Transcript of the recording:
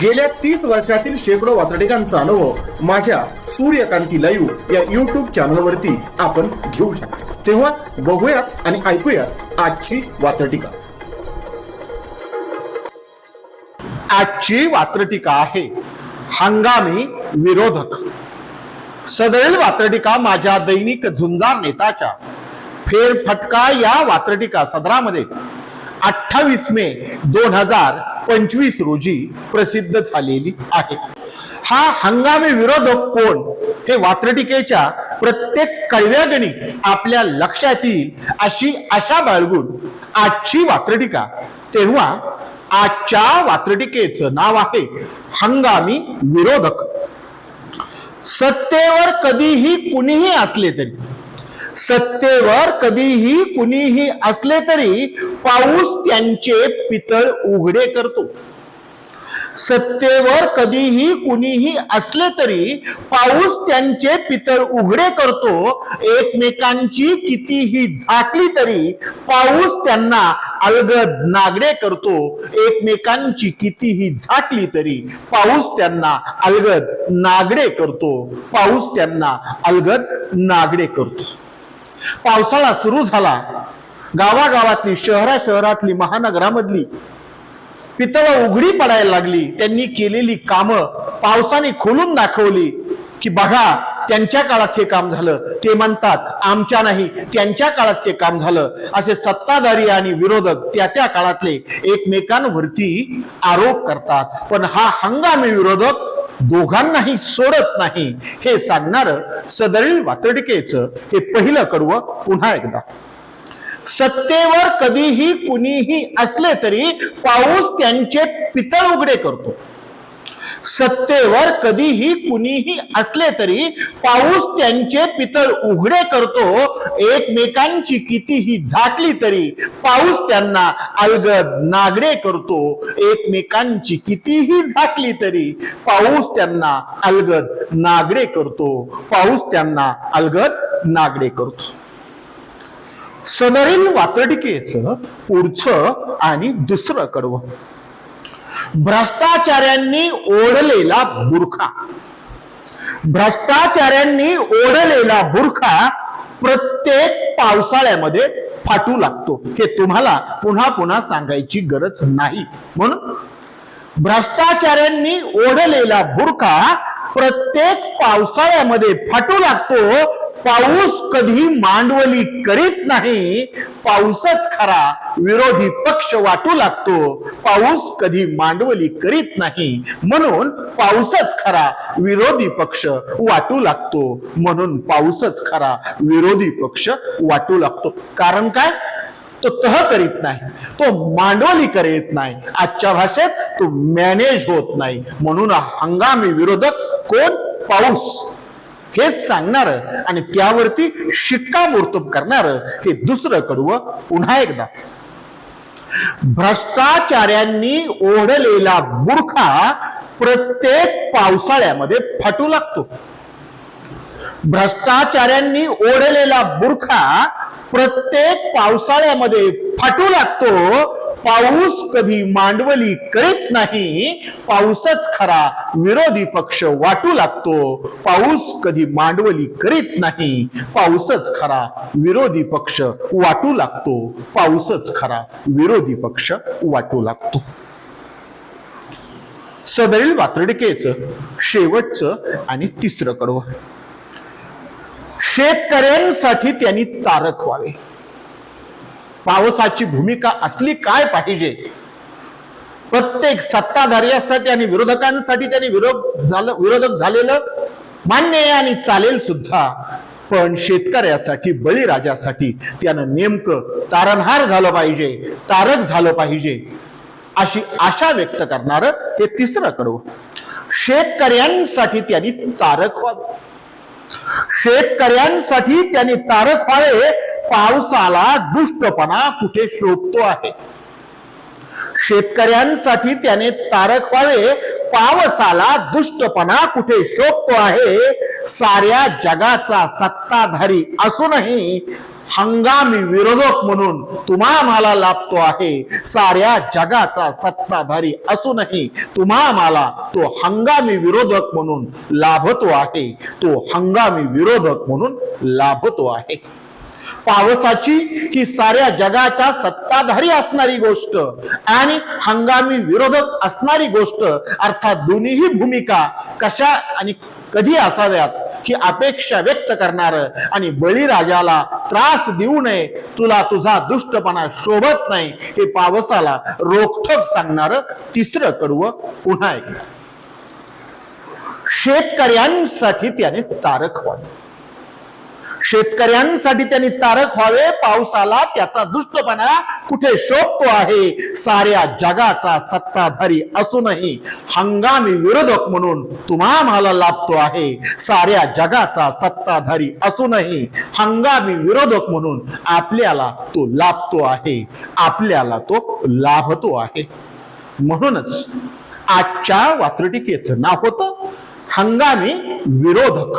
गेल्या तीस वर्षातील शेकडो वातडिकांचा अनुभव माझ्या सूर्यकांती लाईव्ह या युट्यूब चॅनलवरती आपण घेऊ शकतो. तेव्हा बघूयात आणि ऐकूयात आजची वातटिका आजची वात्रटिका आहे हंगामी विरोधक. सदैव वात्रटिका माझ्या दैनिक झुंजार नेताच्या फेरफटका या वात्रटिका सदरामध्ये अठ्ठावीस मे दोन हजार पंचवीस रोजी प्रसिद्ध झालेली आहे. हा हंगामी विरोधक कोण हे वात्रटिकेच्या प्रत्येक कळव्यागणी आपल्या लक्षात येईल अशी आशा बाळगून आजची वात्रटिका तेव्हा आजच्या वात्रटिकेचं नाव आहे हंगामी विरोधक. सत्तेवर कधीही कुणीही असले तरी सत्तेवर कधीही कुणीही असले तरी पाऊस त्यांचे पितळ उघडे करतो. सत्तेवर कधीही कुणीही असले तरी पाऊस त्यांचे पितळ उघडे करतो. एकमेकांची कितीही झाकली तरी पाऊस त्यांना अलगद नागडे करतो. एकमेकांची कितीही झाकली तरी पाऊस त्यांना अलगद नागडे करतो. पाऊस त्यांना अलगद नागडे करतो. पावसाळा सुरू झाला. गावागावातली शहरा शहरातली महानगरामधली पितळ उघडी पडायला लागली. त्यांनी केलेली कामं पावसाने खोलून दाखवली की बघा त्यांच्या काळात हे काम झालं. ते म्हणतात आमच्या नाही त्यांच्या काळात ते काम झालं. असे सत्ताधारी आणि विरोधक त्या त्या काळातले एकमेकांवरती आरोप करतात. पण हा हंगामी विरोधक दोघांनाही सोडत नाही. हे सांगणार सदरील वातडिकेचं हे पहिलं कडवं पुन्हा एकदा. सत्तेवर कधीही कुणीही असले तरी पाऊस त्यांचे पितळ उघडे करतो. सत्तेवर कधीही कुणीही असले तरी पाऊस त्यांचे पितळ उघडे करतो. एकमेकांची कितीही झाकली तरी पाऊस त्यांना अलगद नागडे करतो. एकमेकांची कितीही झाकली तरी पाऊस त्यांना अलगद नागडे करतो. पाऊस त्यांना अलगद नागडे करतो. सदरील वातडिकेचं पुढचं आणि दुसरं कडवं. भ्रष्टाचार्यांनी ओढलेला बुरखा. भ्रष्टाचार्यांनी ओढलेला बुरखा प्रत्येक पावसाळ्यामध्ये फाटू लागतो. हे तुम्हाला पुन्हा पुन्हा सांगायची गरज नाही. म्हणून भ्रष्टाचार्यांनी ओढलेला बुरखा प्रत्येक पावसाळ्यामध्ये फाटू लागतो. पाऊस कधी मांडवली करीत नाही पाऊसच खरा विरोधी पक्ष वाटू लागतो. पाऊस कधी मांडवली करीत नाही म्हणून पाऊसच खरा विरोधी पक्ष वाटू लागतो. म्हणून पाऊसच खरा विरोधी पक्ष वाटू लागतो. कारण काय? तो तह करीत नाही तो मांडवली करीत नाही. आजच्या भाषेत तो मॅनेज होत नाही. म्हणून हंगामी विरोधक कोण? पाऊस. हेच सांगणार आणि त्यावरती शिक्कामोर्तब करणार हे दुसरं कडवं पुन्हा एकदा. भ्रष्टाचार्यांनी ओढलेला बुरखा प्रत्येक पावसाळ्यामध्ये फाटू लागतो. भ्रष्टाचार्यांनी ओढलेला बुरखा प्रत्येक पावसाळ्यामध्ये फाटू लागतो. पाऊस कधी मांडवली करीत नाही पाऊसच खरा विरोधी पक्ष वाटू लागतो. पाऊस कधी मांडवली करीत नाही पाऊसच खरा विरोधी पक्ष वाटू लागतो. पाऊसच खरा विरोधी पक्ष वाटू लागतो. सदरील वातडिकेचं शेवटचं आणि तिसरं कडवं. शेतकऱ्यांसाठी त्यांनी तारक व्हावे. पावसाची भूमिका असली काय पाहिजे? प्रत्येक सत्ताधाऱ्यासाठी आणि विरोधकांसाठी त्यांनी विरोध झालं विरोधक झालेलं मान्य आहे आणि चालेल सुद्धा. पण शेतकऱ्यासाठी बळीराजासाठी त्यानं नेमकं तारणहार झालं पाहिजे तारक झालं पाहिजे अशी आशा व्यक्त करणार हे तिसरं कडवं शेतकऱ्यांसाठी त्यांनी तारक व्हावे. शेतकऱ्यांसाठी त्यांनी तारक व्हावे पावसाला दुष्टपणा कुठे शोभतो आहे? शेतकऱ्यांसाठी त्याने तारक व्हावे पावसाला दुष्टपणा कुठे शोभतो आहे? साऱ्या जगाचा सत्ताधारी असूनही हंगामी विरोधक म्हणून तुम्हा मला लाभतो आहे. साऱ्या जगाचा सत्ताधारी असूनही तुम्हा मला तो हंगामी विरोधक म्हणून लाभतो आहे. तो हंगामी विरोधक म्हणून लाभतो आहे. पावसाची ही साऱ्या जगाच्या सत्ताधारी असणारी गोष्ट आणि हंगामी विरोधक असणारी गोष्ट. अर्थात दोन्हीही भूमिका कशा आणि कधी असाव्यात ही अपेक्षा व्यक्त करणार आणि बळीराजाला त्रास देऊ नये तुला तुझा दुष्टपणा शोभत नाही हे पावसाला रोखठोक सांगणार तिसरं कडवं पुन्हा एक शेतकऱ्यांसाठी त्याने तारक व्हावे शेतकऱ्यांसाठी त्यांनी तारक व्हावे पावसाला त्याचा दुष्टपणा कुठे शोभतो आहे? साऱ्या जगाचा सत्ताधारी असूनही हंगामी विरोधक म्हणून तुम्हा मला लाभतो आहे. साऱ्या जगाचा सत्ताधारी असूनही हंगामी विरोधक म्हणून आपल्याला तो लाभतो आहे. आपल्याला तो लाभतो आहे. म्हणूनच आजच्या वात्रटिकेचं नाव होतं हंगामी विरोधक.